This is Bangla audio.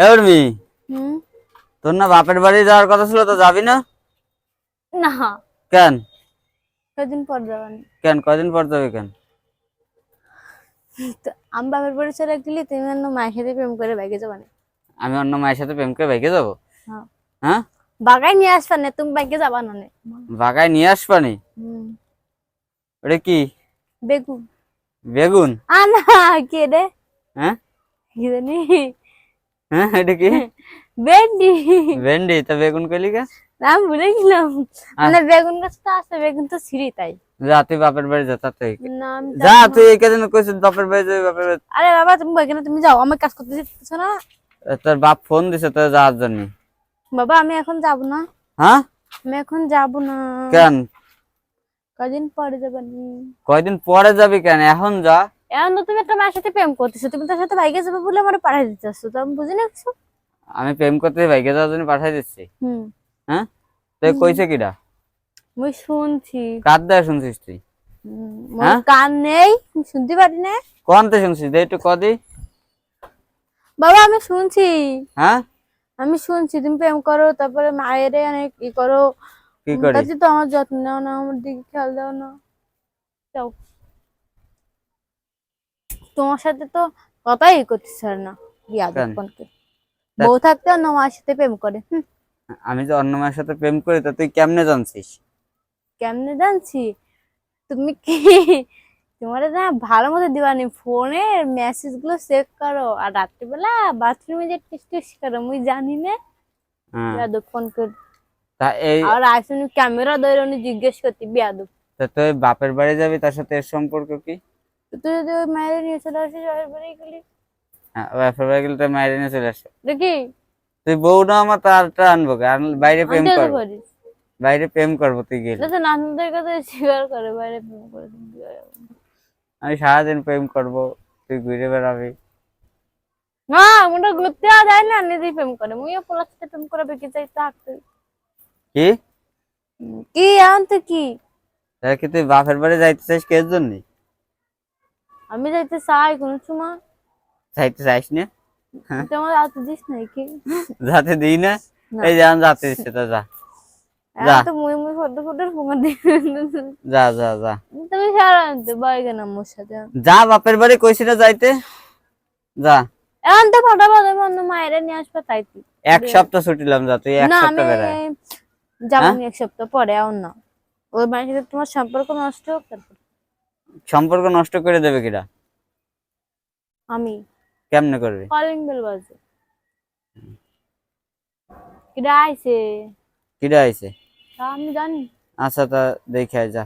এবার মি হুম? তোর না বাপের বাড়ি যাওয়ার কথা ছিল তো যাবি না? না। কেন? কদিন পর যাবেন কেন? কদিন পর যাবি কেন? আমি বাপের বাড়ি চলে গেলে তুমি অন্য মায়ের সাথে প্রেম করে বাইকে যাবানে আমি অন্য মায়ের সাথে প্রেম করে বাইকে যাব? হ্যাঁ। হ্যাঁ? বাগাই নিয়ে আসবা না তুমি বাইকে যাবা না নে। বাগায় নিয়ে আসবানি হুম। ওটা কি? বেগুন। বেগুন? আ না কে রে? হ্যাঁ? কি জানি? হ্যাঁ এটা কি? ভেন্ডি। ভেন্ডি তা বেগুন কইলি কে নাম ভুলে গেলাম। মানে বেগুন গাছ তো আছে বেগুন তো ছিঁড়ি তাই। যা তুই বাপের বাড়ি যা তাতে না যা তুই এই কেদিন কইছিস বাপের বাড়ি যাবি বাপের বাড়ি। আরে বাবা তুমি ওইখানে তুমি যাও আমার কাজ করতে দিচ্ছ না? তোর বাপ ফোন দিছে তোর যাওয়ার জন্য। বাবা আমি এখন যাব না। হ্যাঁ? আমি এখন যাব না। কেন? কদিন পরে যাবেন কয়দিন পরে যাবি কেন? এখন যা। এখন তুমি একটা মায়ের সাথে প্রেম করতেছো তুমি তার সাথে বাইকে যাবে বলে আমার পাঠাই দিতে আসছো তো আমি বুঝি না কিছু? আমি প্রেম করতে বাইকে যাওয়ার জন্য পাঠাই দিচ্ছি। হুম। হ্যাঁ? তুই কইছে কিডা? মুই শুনছি। কার দেয় শুনছিস তুই। মোর হ্যাঁ? কান নেই শুনতে পারি না। কোনতে শুনছিস? দে একটু কদি বাবা আমি শুনছি। হ্যাঁ? আমি শুনছি তুমি প্রেম করো তারপরে মায়ের অনেক ই করো। কি করি? তো আমার যত্ন নাও না আমার দিকে খেয়াল দাও না। যাও। তোমার সাথে তো কথাই করতেছ না বিয়া কেন? দোকানকে বউ থাকতে অন্য মায়ের সাথে প্রেম করে আমি যে অন্য মায়ের সাথে প্রেম করি তা তুই কেমনে জানছিস? কেমনে জানছি? তুমি কি তোমার না ভালো মতো দিবানি ফোনের মেসেজগুলো চেক করো আর রাত্রিবেলা বাথরুমে যে টিস টিস করো মুই জানি না। হ্যাঁ। বিয়াদব ফোন করে তা এই আর আসুন ক্যামেরা ধরে উনি জিজ্ঞেস করতে বিয়াদব তা তুই বাপের বাড়ি যাবি তার সাথে এর সম্পর্ক কি? তুই যদি ওই মায়ের নিয়ে চলে আসিস ওই বাড়ি গেলি হ্যাঁ, বাপের বাড়ি গেলে তোর মায়ের নিয়ে চলে আসো। দেখি তুই বউ না আমার তারটা আনব? বাইরে প্রেম করব। বাইরে প্রেম করব তুই গেলে। যাতে নাতনদের কাছে স্বীকার করে বাইরে প্রেম করে আমি সারাদিন প্রেম করব তুই ঘুরে বেড়াবি। না ঘুরতে যায় না নিজেই প্রেম করে। মুইও পোলার সাথে প্রেম যাই থাকতে কি? কি এখন তো কি? তাহলে কি তুই বাপের বাড়ি যাইতে চাইস কে জন্য? আমি যাইতে চাই কোন সময়। যাইতে চাইস না? হ্যাঁ। তুই আমার হাতে দিস নাই কি? যাতে দিই না? না। এই যেমন যাতে দিচ্ছে তা যা। যা। তো মুই মুই ফটো ফটো ফোন যা যা যা। তুমি সারা আনতে বাইকে না মোর সাথে। যা বাপের বাড়ি কইছি না যাইতে। যা। এখন তো ফটো ফটো অন্য মায়েরা নিয়ে আসবে তাই তুই এক সপ্তাহ ছুটিলাম যা তুই এক সপ্তাহ বেড়ায়। যাব হ্যাঁ? এক সপ্তাহ পরে এখন না। ওই মায়ের সাথে তোমার সম্পর্ক নষ্ট হোক তারপর সম্পর্ক নষ্ট করে দেবে কিরা? আমি। কেমনে করবে? কলিং বেল বাজে। কিরা আইছে? কিরা আইছে? আমি জানি। আচ্ছা তা দেখে আয় যা।